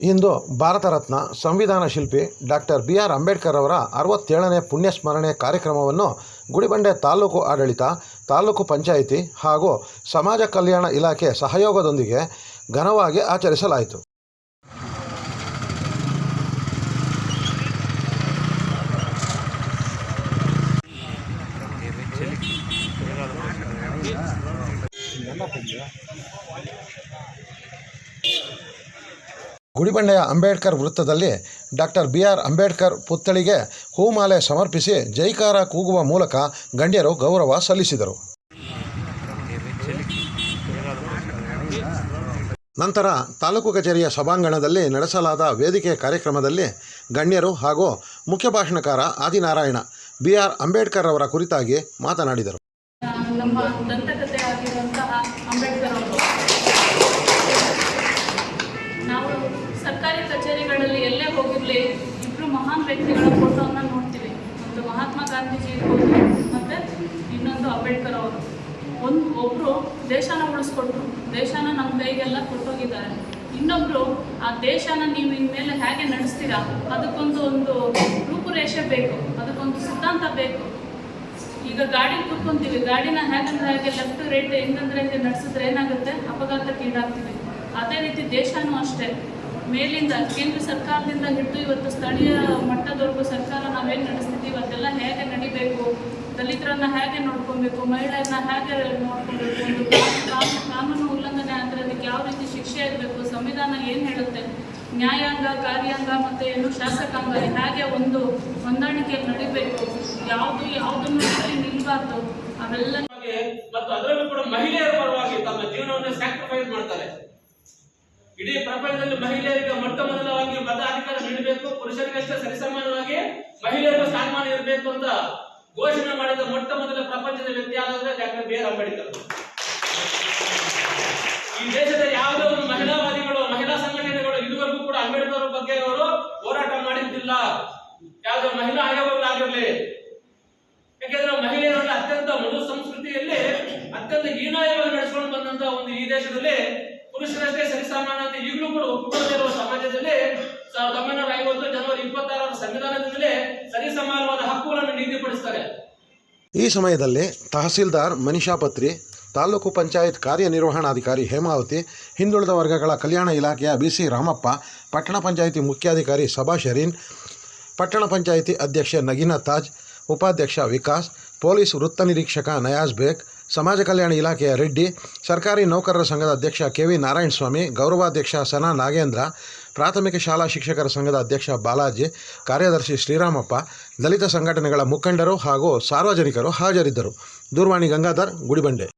ಇಂದು ಭಾರತ ರತ್ನ ಸಂವಿಧಾನ ಶಿಲ್ಪಿ doctor B R Ambedkar ಅವರ ಅರವತ್ತೇಳನೇ ಪುಣ್ಯಸ್ಮರಣೆ ಕಾರ್ಯಕ್ರಮವನ್ನು ಗುಡಿಬಂಡೆ ತಾಲೂಕು ಆಡಳಿತ, ತಾಲೂಕು ಪಂಚಾಯಿತಿ ಹಾಗೂ ಸಮಾಜ ಕಲ್ಯಾಣ ಇಲಾಖೆ ಸಹಯೋಗದೊಂದಿಗೆ ಘನವಾಗಿ ಆಚರಿಸಲಾಯಿತು. ಗುಡಿಬಂಡೆಯ ಅಂಬೇಡ್ಕರ್ ವೃತ್ತದಲ್ಲಿ ಡಾಕ್ಟರ್ ಬಿ ಆರ್ ಅಂಬೇಡ್ಕರ್ ಪುತ್ಥಳಿಗೆ ಹೂಮಾಲೆ ಸಮರ್ಪಿಸಿ ಜೈಕಾರ ಕೂಗುವ ಮೂಲಕ ಗಣ್ಯರು ಗೌರವ ಸಲ್ಲಿಸಿದರು. ನಂತರ ತಾಲೂಕು ಕಚೇರಿಯ ಸಭಾಂಗಣದಲ್ಲಿ ನಡೆಸಲಾದ ವೇದಿಕೆ ಕಾರ್ಯಕ್ರಮದಲ್ಲಿ ಗಣ್ಯರು ಹಾಗೂ ಮುಖ್ಯ ಭಾಷಣಕಾರ ಆದಿನಾರಾಯಣ ಬಿ ಆರ್ ಅಂಬೇಡ್ಕರ್ ಅವರ ಕುರಿತಾಗಿ ಮಾತನಾಡಿದರು. ಮಹಾನ್ ವ್ಯಕ್ತಿಗಳ ಫೋಟೋವನ್ನು ನೋಡ್ತೀವಿ. ಒಂದು ಮಹಾತ್ಮ ಗಾಂಧೀಜಿ ಇರ್ಬೋದು, ಮತ್ತು ಇನ್ನೊಂದು ಅಂಬೇಡ್ಕರ್ ಅವರು. ಒಂದು ಒಬ್ಬರು ದೇಶನ ಉಳಿಸ್ಕೊಟ್ರು, ದೇಶನ ನಮ್ಮ ಕೈಗೆಲ್ಲ ಕೊಟ್ಟೋಗಿದ್ದಾರೆ. ಇನ್ನೊಬ್ಬರು ಆ ದೇಶನ ನೀವು ಇನ್ಮೇಲೆ ಹೇಗೆ ನಡೆಸ್ತೀರಾ? ಅದಕ್ಕೊಂದು ಒಂದು ರೂಪುರೇಷೆ ಬೇಕು, ಅದಕ್ಕೊಂದು ಸಿದ್ಧಾಂತ ಬೇಕು. ಈಗ ಗಾಡಿ ಕೂತ್ಕೊಂತೀವಿ, ಗಾಡಿನ ಹೇಗಂದ್ರೆ ಹಾಗೆ ಲೆಫ್ಟ್ ರೈಟ್ ಹೆಂಗಂದ್ರೆ ಹಂಗೆ ನಡೆಸಿದ್ರೆ ಏನಾಗುತ್ತೆ? ಅಪಘಾತಕ್ಕೆ ಈಡಾಗ್ತೀವಿ ಅದೇ ರೀತಿ ದೇಶನೂ ಅಷ್ಟೇ. ಮೇಲಿಂದ ಕೇಂದ್ರ ಸರ್ಕಾರದಿಂದ ಹಿಡಿದು ಇವತ್ತು ಸ್ಥಳೀಯ ಮಟ್ಟದವರೆಗೂ ಸರ್ಕಾರ ನಾವೇನು ನಡೆಸ್ತಿದ್ದೀವಿ, ಅದೆಲ್ಲ ಹೇಗೆ ನಡಿಬೇಕು, ದಲಿತರನ್ನ ಹೇಗೆ ನೋಡ್ಕೊಬೇಕು, ಮಹಿಳೆಯರನ್ನ ಹೇಗೆ ನೋಡ್ಕೊಬೇಕು, ಒಂದು ಕಾನೂನು- ಉಲ್ಲಂಘನೆ ಅಂದ್ರೆ ಅದಕ್ಕೆ ಯಾವ ರೀತಿ ಶಿಕ್ಷೆ ಇರಬೇಕು, ಸಂವಿಧಾನ ಏನು ಹೇಳುತ್ತೆ, ನ್ಯಾಯಾಂಗ, ಕಾರ್ಯಾಂಗ ಮತ್ತೆ ಏನು ಶಾಸಕಾಂಗ ಹೇಗೆ ಒಂದು ಹೊಂದಾಣಿಕೆ ನಡಿಬೇಕು, ಯಾವುದು ಯಾವುದನ್ನು ನಿಲ್ಬಾರ್ದು, ಅವೆಲ್ಲ ಮತ್ತು ಅದರಲ್ಲೂ ಕೂಡ ಮಹಿಳೆಯರ ಪರವಾಗಿ ತಮ್ಮ ಜೀವನವನ್ನು ಸ್ಯಾಕ್ರಿಫೈಸ್ ಮಾಡ್ತಾರೆ. ಇಡೀ ಪ್ರಪಂಚದಲ್ಲಿ ಮಹಿಳೆಯರಿಗೆ ಮೊಟ್ಟ ಮೊದಲವಾಗಿ ಮತಾಧಿಕಾರ ನೀಡಬೇಕು ಪುರುಷರಿಗಷ್ಟೇ ಸರಿಸಮಾನವಾಗಿ ಮಹಿಳೆಯರು ಸ್ಥಾನಮಾನ ಇರಬೇಕು ಅಂತ ಘೋಷಣೆ ಮಾಡಿದ ಮೊಟ್ಟ ಮೊದಲ ಪ್ರಪಂಚದ ವ್ಯಕ್ತಿ ಆದಂದ್ರೆ ಡಾಕ್ಟರ್ ಬಿ ಆರ್ ಅಂಬೇಡ್ಕರ್. ಈ ದೇಶದ ಯಾವುದೇ ಒಂದು ಮಹಿಳಾವಾದಿಗಳು, ಮಹಿಳಾ ಸಂಘಟನೆಗಳು ಇದುವರೆಗೂ ಕೂಡ ಅಂಬೇಡ್ಕರ್ ಬಗ್ಗೆ ಅವರು ಹೋರಾಟ ಮಾಡಿದ್ದಿಲ್ಲ. ಯಾವುದೇ ಮಹಿಳಾ ಆಯೋಗಗಳಾಗಿರಲಿ ಯಾಕೆಂದ್ರೆ ಮಹಿಳೆಯರಲ್ಲಿ ಅತ್ಯಂತ ಮೃದು ಸಂಸ್ಕೃತಿಯಲ್ಲಿ ಅತ್ಯಂತ ಹೀನಾಯವಾಗಿ ನಡೆಸಿಕೊಂಡು ಬಂದಂತ ಒಂದು ಈ ದೇಶದಲ್ಲಿ ಸಾವಿರದ ಒಂಬೈನೂರ ಐವತ್ತು ಜನವರಿ ಇಪ್ಪತ್ತಾರರ ಸಂವಿಧಾನದಿಂದಲೇ ಸರಿಸಮಾನವಾದ ಹಕ್ಕುಗಳನ್ನು ಈ ಸಮಯದಲ್ಲಿ ತಹಸೀಲ್ದಾರ್ ಮನಿಷಾ ಪತ್ರಿ, ತಾಲೂಕು ಪಂಚಾಯತ್ ಕಾರ್ಯನಿರ್ವಹಣಾಧಿಕಾರಿ ಹೇಮಾವತಿ, ಹಿಂದುಳಿದ ವರ್ಗಗಳ ಕಲ್ಯಾಣ ಇಲಾಖೆಯ ಬಿ ಸಿ ರಾಮಪ್ಪ, ಪಟ್ಟಣ ಪಂಚಾಯಿತಿ ಮುಖ್ಯಾಧಿಕಾರಿ ಸಭಾ ಶರೀನ್, ಪಟ್ಟಣ ಪಂಚಾಯಿತಿ ಅಧ್ಯಕ್ಷೆ ನಗೀನಾ ತಾಜ್, ಉಪಾಧ್ಯಕ್ಷ ವಿಕಾಸ್, ಪೊಲೀಸ್ ವೃತ್ತ ನಿರೀಕ್ಷಕ ನಯಾಜ್ ಬೇಗ್, ಸಮಾಜ ಕಲ್ಯಾಣ ಇಲಾಖೆಯ ರೆಡ್ಡಿ, ಸರ್ಕಾರಿ ನೌಕರರ ಸಂಘದ ಅಧ್ಯಕ್ಷ ಕೆ ವಿ ನಾರಾಯಣಸ್ವಾಮಿ, ಗೌರವಾಧ್ಯಕ್ಷ ಸನಾ ನಾಗೇಂದ್ರ ಪ್ರಾಥಮಿಕ ಶಾಲಾ ಶಿಕ್ಷಕರ ಸಂಘದ ಅಧ್ಯಕ್ಷ ಬಾಲಾಜಿ, ಕಾರ್ಯದರ್ಶಿ ಶ್ರೀರಾಮಪ್ಪ, ದಲಿತ ಸಂಘಟನೆಗಳ ಮುಖಂಡರು ಹಾಗೂ ಸಾರ್ವಜನಿಕರು ಹಾಜರಿದ್ದರು. ದೂರವಾಣಿ ಗಂಗಾಧರ್, ಗುಡಿಬಂಡೆ.